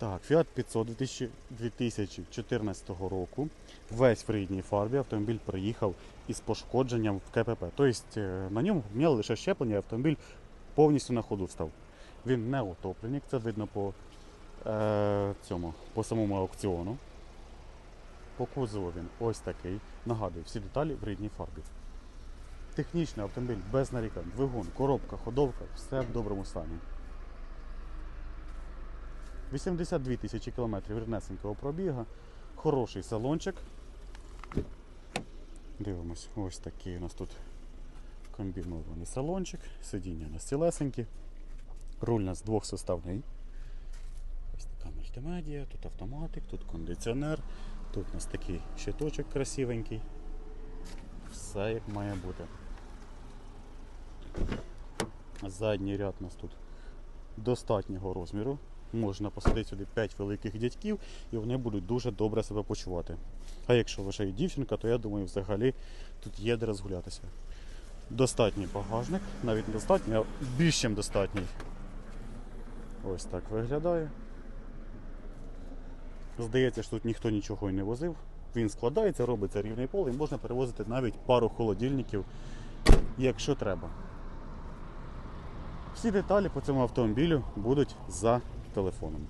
Так, Fiat 500 2014 року. Весь в рідній фарбі. Автомобіль приїхав із пошкодженням в КПП. Тобто е, на ньому міняли лише щеплення, автомобіль повністю на ходу став. Він не утопленник, це видно по, е, цьому, по самому аукціону. По кузову він ось такий. Нагадую, всі деталі в рідній фарбі. Технічний автомобіль без нарікань. Двигун, коробка, ходовка, все в доброму стані. 82 тисячі кілометрів ріднесенького пробіга. Хороший салончик. Дивимось, ось такий у нас тут комбінований салончик. Сидіння у нас цілесенькі. Руль у нас двохсоставний. Ось така мультимедія, тут автоматик, тут кондиціонер, тут у нас такий щиточок красивенький. Все як має бути. Задній ряд у нас тут достатнього розміру. Можна посадити сюди 5 великих дядьків і вони будуть дуже добре себе почувати. А якщо лише і дівчинка, то я думаю, взагалі тут є де розгулятися. Достатній багажник, навіть не достатній, а більш ніж достатній. Ось так виглядає. Здається, що тут ніхто нічого і не возив. Він складається, робиться рівний пол і можна перевозити навіть пару холодильників, якщо треба. Всі деталі по цьому автомобілю будуть за телефоном.